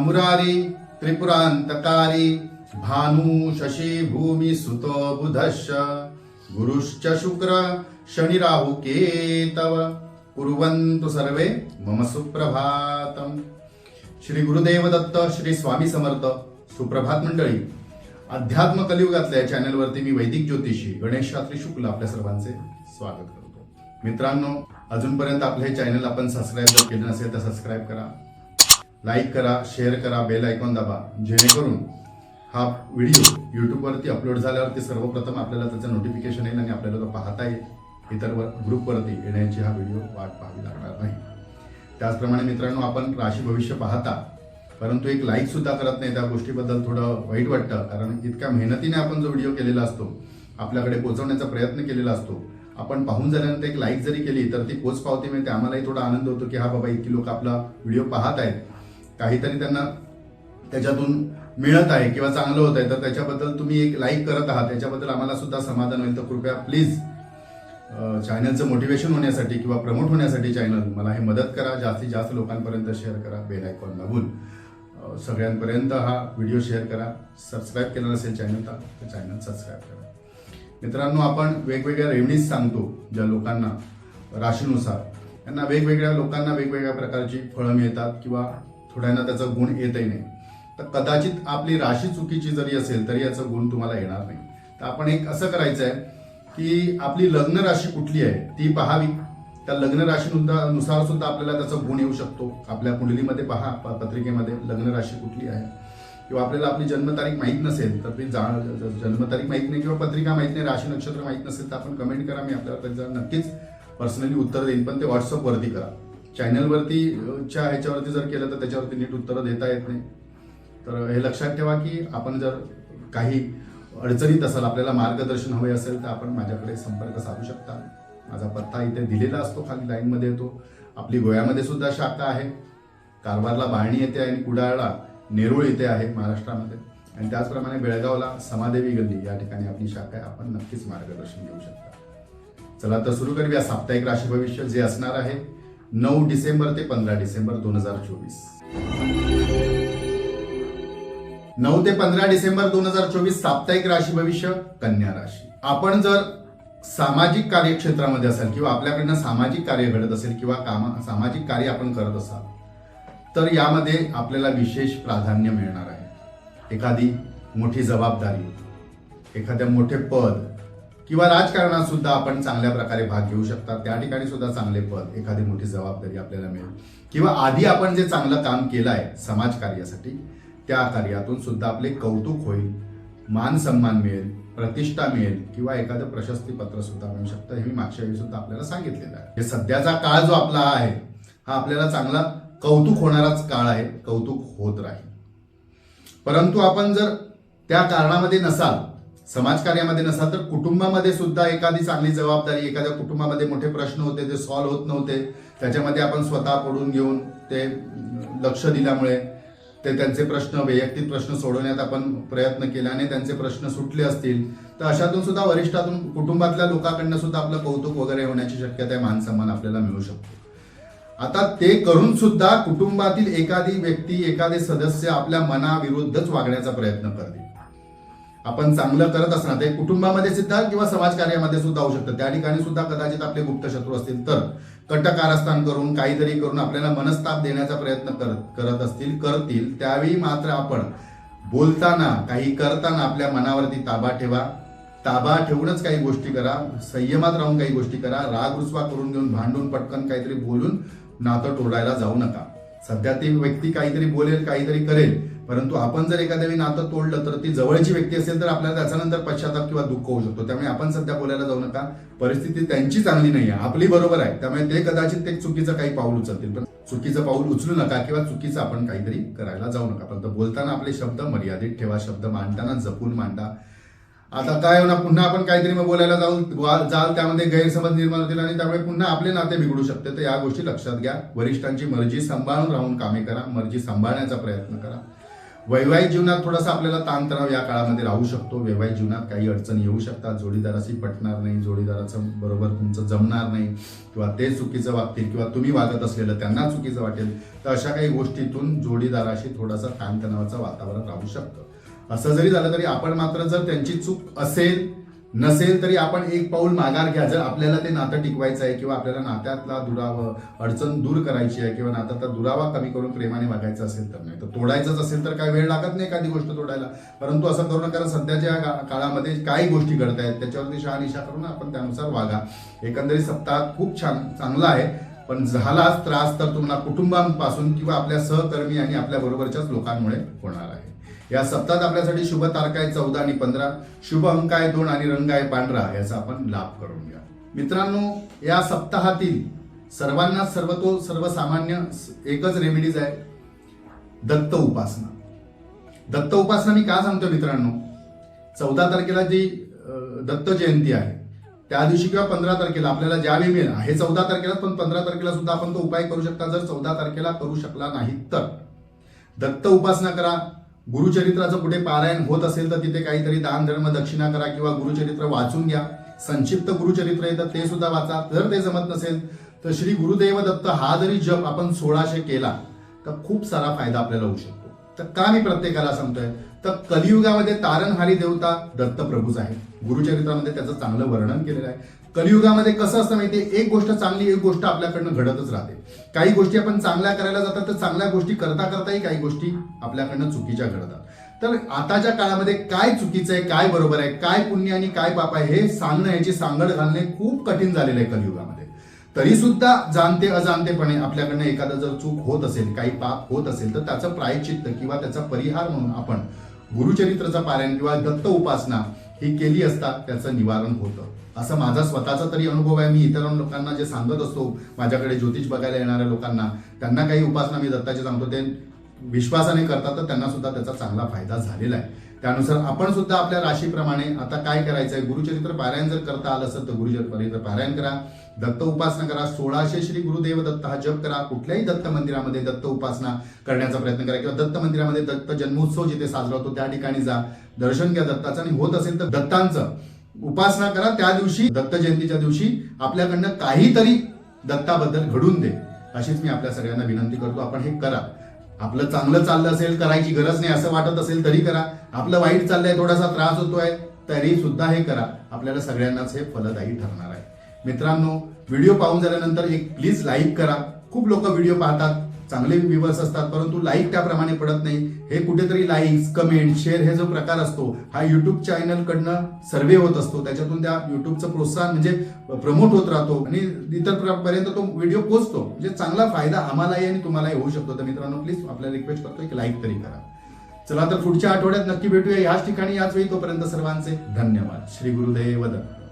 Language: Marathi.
मुरारी त्रिपुरांतकारी भानु शशी भूमी सुतो बुधश्च गुरुश्च शुक्र शनि राहु केतव। कुर्वन्तु सर्वे मम सुप्रभातम। श्री गुरुदेव दत्त श्री स्वामी समर्थ सुप्रभात मंडळी अध्यात्म कलियुगातल्या या चॅनलवरती मी वैदिक ज्योतिषी गणेश शास्त्री शुक्ल आपल्या सर्वांचे स्वागत करतो. मित्रांनो अजूनपर्यंत आपलं हे चॅनल आपण सबस्क्राईब जर केलं नसेल तर सबस्क्राईब करा. लाईक करा शेअर करा बेल आयकॉन दाबा. जेणेकरून हा व्हिडिओ यूट्यूबवरती अपलोड झाल्यावरती सर्वप्रथम आपल्याला त्याचं नोटिफिकेशन येईल आणि आपल्याला तो पाहता येईल. इतर वर ग्रुपवरती येण्याची हा व्हिडिओ वाट पाहावी लागणार नाही. त्याचप्रमाणे मित्रांनो आपण राशी भविष्य पाहता परंतु एक लाईक सुद्धा करत नाही. त्या गोष्टीबद्दल थोडं वाईट वाटतं कारण इतक्या मेहनतीने आपण जो व्हिडिओ केलेला असतो आपल्याकडे पोहोचवण्याचा प्रयत्न केलेला असतो आपण पाहून झाल्यानंतर एक लाईक जरी केली तर ती पोच पावती मिळते. आम्हालाही थोडा आनंद होतो की हा बाबा इतकी लोक आपला व्हिडिओ पाहत आहेत. काहीतरी त्यांना त्याच्यातून मिळत आहे किंवा चांगलं होत आहे तर त्याच्याबद्दल तुम्ही एक लाईक करत आहात. त्याच्याबद्दल आम्हाला सुद्धा समाधान होईल. तर कृपया प्लीज चॅनलचं मोटिवेशन होण्यासाठी किंवा प्रमोट होण्यासाठी चॅनल मला हे मदत करा. जास्तीत जास्त लोकांपर्यंत शेअर करा. बेल आयकॉन दाबून. सगळ्यांपर्यंत हा व्हिडिओ शेअर करा. सबस्क्राईब केला नसेल चॅनल तर चॅनल सबस्क्राईब करा. मित्रांनो आपण वेगवेगळ्या रेवणीज सांगतो ज्या लोकांना राशीनुसार. त्यांना वेगवेगळ्या लोकांना वेगवेगळ्या प्रकारची फळं मिळतात किंवा थोड्यांना त्याचा गुण येतही नाही. तर कदाचित आपली राशी चुकीची जरी असेल तरी याचा गुण तुम्हाला येणार नाही. तर आपण एक असं करायचं आहे की आपली लग्न राशी कुठली आहे ती पहावी. त्या लग्न राशीनुसार नुसार सुद्धा आपल्याला त्याचा गुण येऊ शकतो. आपल्या कुंडलीमध्ये पहा प- पत्रिकेमध्ये लग्न राशी कुठली आहे. किंवा आपल्याला आपली जन्मतारीख माहीत नसेल तर ती जा जन्मतारीख माहीत नाही किंवा पत्रिका माहीत नाही राशी नक्षत्र माहीत नसेल तर आपण कमेंट करा मी आपल्याला त्याचा नक्कीच पर्सनली उत्तर देईन. पण ते व्हॉट्सअपवरती करा. चॅनलवरती च्या ह्याच्यावरती जर केलं तर त्याच्यावरती नीट उत्तरं देता येत नाही. तर हे लक्षात ठेवा की आपण जर काही अडचणीत असाल आपल्याला मार्गदर्शन हवे असेल तर आपण माझ्याकडे संपर्क साधू शकता. माझा पत्ता इथे दिलेला असतो खाली लाईनमध्ये येतो. आपली गोव्यामध्ये सुद्धा शाखा आहे. कारवारला बाळणी येते आणि कुडाळला नेरूळ येथे आहे महाराष्ट्रामध्ये. आणि त्याचप्रमाणे बेळगावला समादेवी गल्ली या ठिकाणी आपली शाखा आहे. आपण नक्कीच मार्गदर्शन घेऊ शकता. चला तर सुरू करूया. साप्ताहिक राशी भविष्य जे असणार आहे नऊ डिसेंबर ते पंधरा डिसेंबर दोन हजार चोवीस. नऊ ते पंधरा डिसेंबर दोन हजार चोवीस साप्ताहिक राशी भविष्य कन्या राशी. आपण जर सामाजिक कार्यक्षेत्रामध्ये असाल किंवा आपल्याकडनं सामाजिक कार्य घडत असेल किंवा कामा सामाजिक कार्य आपण करत असाल तर यामध्ये आपल्याला विशेष प्राधान्य मिळणार आहे. एखादी मोठी जबाबदारी एखाद्या मोठे पद किंवा राजकारणात सुद्धा आपण चांगल्या प्रकारे भाग घेऊ शकता त्या ठिकाणी सुद्धा चांगले पद एखादी मोठी जबाबदारी आपल्याला मिळेल. किंवा आधी आपण जे चांगलं काम केलं आहे समाज कार्यासाठी त्या कार्यातून सुद्धा आपले कौतुक होईल मान सन्मान मिळेल प्रतिष्ठा मिळेल किंवा एखादं प्रशस्तीपत्र सुद्धा मिळू शकतं. हे मी मागच्या वेळी सुद्धा आपल्याला सांगितलेलं आहे. सध्याचा काळ जो आपला आहे हा आपल्याला चांगला कौतुक होणाराच काळ आहे. कौतुक होत राहील. परंतु आपण जर त्या कारणामध्ये नसाल समाजकार्यामध्ये नसाल तर कुटुंबामध्ये सुद्धा एखादी चांगली जबाबदारी एखाद्या कुटुंबामध्ये मोठे प्रश्न होते ते सॉल्व्ह होत नव्हते. त्याच्यामध्ये आपण स्वतः पडून घेऊन ते लक्ष दिल्यामुळे ते त्यांचे प्रश्न वैयक्तिक प्रश्न सोडवण्यात आपण प्रयत्न केल्याने त्यांचे प्रश्न सुटले असतील. तर अशातून सुद्धा वरिष्ठातून कुटुंबातल्या लोकांकडनं सुद्धा आपलं कौतुक वगैरे होण्याची शक्यता आहे मान सन्मान आपल्याला मिळू शकतो. आता ते करून सुद्धा कुटुंबातील एखादी व्यक्ती एखादे सदस्य आपल्या मनाविरुद्धच वागण्याचा प्रयत्न करतील. आपण चांगलं करत असणार ते कुटुंबामध्ये सुद्धा किंवा समाजकार्यामध्ये सुद्धा होऊ शकतं. त्या ठिकाणी सुद्धा कदाचित आपले गुप्त शत्रू असतील तर कटकारस्थान करून काहीतरी करून आपल्याला मनस्ताप देण्याचा प्रयत्न करत करत असतील करतील. त्यावेळी मात्र आपण बोलताना काही करताना आपल्या मनावरती ताबा ठेवा. ताबा ठेवूनच काही गोष्टी करा. संयमात राहून काही गोष्टी करा. राग रुसवा करून घेऊन भांडून पटकन काहीतरी बोलून नातं तोडायला जाऊ नका. सध्या ती व्यक्ती काहीतरी बोलेल काहीतरी करेल. परंतु आपण जर एखाद्या वेळी नातं तोडलं तर ती जवळची व्यक्ती असेल तर आपल्याला त्याच्यानंतर पश्चाताप किंवा दुःख होऊ शकतो. त्यामुळे आपण सध्या बोलायला जाऊ नका. परिस्थिती त्यांची चांगली नाही आहे आपली बरोबर आहे. त्यामुळे ते कदाचित ते चुकीचं काही पाऊल उचलतील. पण चुकीचं पाऊल उचलू नका किंवा चुकीचं आपण काहीतरी करायला जाऊ नका. परंतु बोलताना आपले शब्द मर्यादित ठेवा. शब्द मांडताना जपून मांडा. आता काय होणार पुन्हा आपण काहीतरी मग बोलायला जाऊ जाल त्यामध्ये गैरसमज निर्माण होतील आणि त्यामुळे पुन्हा आपले नाते बिघडू शकते. तर या गोष्टी लक्षात घ्या. वरिष्ठांची मर्जी सांभाळून राहून कामे करा. मर्जी सांभाळण्याचा प्रयत्न करा. वैवाहिक जीवनात थोडासा आपल्याला ताणतणाव या काळामध्ये राहू शकतो. वैवाहिक जीवनात काही अडचणी येऊ शकतात. जोडीदाराशी पटणार नाही. जोडीदाराचं बरोबर तुमचं जमणार नाही. किंवा ते चुकीचं वागतील किंवा तुम्ही वागत असलेलं त्यांना चुकीचं वाटेल. तर अशा काही गोष्टीतून जोडीदाराशी थोडासा ताणतणावाचं वातावरण राहू शकतं. असं जरी झालं तरी आपण मात्र जर त्यांची चूक असेल नसेल तरी आपण एक पाऊल माघार घ्या. जर आपल्याला ते नातं टिकवायचं आहे किंवा आपल्याला नात्यातला दुरावा अडचण दूर करायची आहे किंवा नात्यातला दुरावा कमी करून प्रेमाने वागायचं असेल तर नाही. तर तोडायचंच असेल तर काय वेळ लागत नाही एखादी गोष्ट तोडायला. परंतु असं करू नका कारण सध्याच्या काळामध्ये काही गोष्टी घडत आहेत त्याच्यावरती शहानिशा करून आपण त्यानुसार वागा. एकंदरीत सप्ताह खूप छान चांगला आहे. पण झालाच त्रास तर तुम्हाला कुटुंबांपासून किंवा आपल्या सहकर्मी आणि आपल्या बरोबरच्याच लोकांमुळे होणार आहे. या सप्ताहात आपल्यासाठी शुभ तारखा आहे चौदा आणि पंधरा. शुभ अंक आहे दोन आणि रंग आहे पांढरा याचा आपण लाभ करून घ्या. मित्रांनो या सप्ताहातील सर्वांना सर्वतो सर्वसामान्य एकच रेमेडीज आहे. दत्त उपासना. दत्त उपासना मी का सांगतो मित्रांनो? चौदा तारखेला जी दत्त जयंती आहे त्या दिवशी किंवा पंधरा तारखेला आपल्याला ज्यावेळी मिळेल हे चौदा तारखेला पण पंधरा तारखेला सुद्धा आपण तो उपाय करू शकता जर चौदा तारखेला करू शकला नाही तर. दत्त उपासना करा. गुरुचरित्राचं कुठे पारायण होत असेल तर तिथे काहीतरी दान धर्म दक्षिणा करा किंवा गुरुचरित्र वाचून घ्या. संक्षिप्त गुरुचरित्र येतं ते सुद्धा वाचा. जर ते जमत नसेल तर श्री गुरुदेव दत्त हा जरी जप आपण सोळाशे केला तर खूप सारा फायदा आपल्याला होऊ शकतो. तर का मी प्रत्येकाला सांगतोय? तर कलियुगामध्ये तारणहारी देवता दत्तप्रभूच आहे गुरुचरित्रामध्ये त्याचं चांगलं वर्णन केलेलं आहे. कलियुगामध्ये कसं असतं माहितीये? एक गोष्ट चांगली एक गोष्ट आपल्याकडनं घडतच राहते. काही गोष्टी आपण चांगल्या करायला जातात तर चांगल्या गोष्टी करता करताही काही गोष्टी आपल्याकडनं चुकीच्या घडतात. तर आताच्या काळामध्ये काय चुकीचं आहे काय बरोबर आहे काय पुण्य आणि काय पाप आहे हे सांगणं याची सांगड घालणे खूप कठीण झालेलं आहे कलियुगामध्ये. तरी सुद्धा जाणते अजाणतेपणे आपल्याकडनं एखादं जर चूक होत असेल काही पाप होत असेल तर त्याचं प्रायचित्त किंवा त्याचा परिहार म्हणून आपण गुरुचरित्राचा पारायण किंवा दत्त उपासना ही केली असता त्याचं निवारण होतं. असं माझा स्वतःचा तरी अनुभव आहे. मी इतर लोकांना जे सांगत असतो माझ्याकडे ज्योतिष बघायला येणाऱ्या लोकांना त्यांना काही उपासना मी दत्ताची सांगतो ते विश्वासाने करतात तर त्यांना सुद्धा त्याचा चांगला फायदा झालेला आहे. त्यानुसार आपण सुद्धा आपल्या राशीप्रमाणे आता काय करायचं आहे गुरुचरित्र पारायण जर करता आलं असेल तर गुरुचरित्र पारायण करा. दत्त उपासना करा. सोळाशे श्री गुरुदेव दत्त हा जप करा. कुठल्याही दत्त मंदिरामध्ये दत्त उपासना करण्याचा प्रयत्न करा किंवा दत्त मंदिरामध्ये दत्त जन्मोत्सव जिथे साजरा होतो त्या ठिकाणी जा. दर्शन घ्या दत्ताचं आणि होत असेल तर दत्तांचं उपासना करा. त्या दिवशी दत्त जयंतीच्या दिवशी आपल्याकडनं काहीतरी दत्ताबद्दल घडून दे. अशीच मी आपल्या सगळ्यांना विनंती करतो. आपण हे करा. आपलं चांगलं चाललं असेल करायची गरज नाही असं वाटत असेल तरी करा. आपलं वाईट चाललंय थोडासा त्रास होतोय तरी सुद्धा हे करा. आपल्याला सगळ्यांनाच हे फलदायी ठरणार आहे. मित्रांनो व्हिडिओ पाहून झाल्यानंतर एक प्लीज लाईक करा. खूप लोक व्हिडिओ पाहतात. चांगले व्ह्युअर्स असतात परंतु लाईक त्याप्रमाणे पडत नाही. हे कुठेतरी लाईक्स कमेंट शेअर हे जो प्रकार असतो हा युट्यूब चॅनल कडनं सर्वे होत असतो. त्याच्यातून त्या युट्यूबचं प्रोत्साहन म्हणजे प्रमोट होत राहतो. आणि इतर पर्यंत तो व्हिडिओ पोहोचतो. म्हणजे चांगला फायदा आम्हालाही आणि तुम्हालाही होऊ शकतो. तर मित्रांनो प्लीज आपल्याला रिक्वेस्ट करतो एक लाईक तरी करा. चला तर पुढच्या आठवड्यात नक्की भेटूया. याच ठिकाणी याच वेळी तोपर्यंत सर्वांचे धन्यवाद. श्री गुरुदेव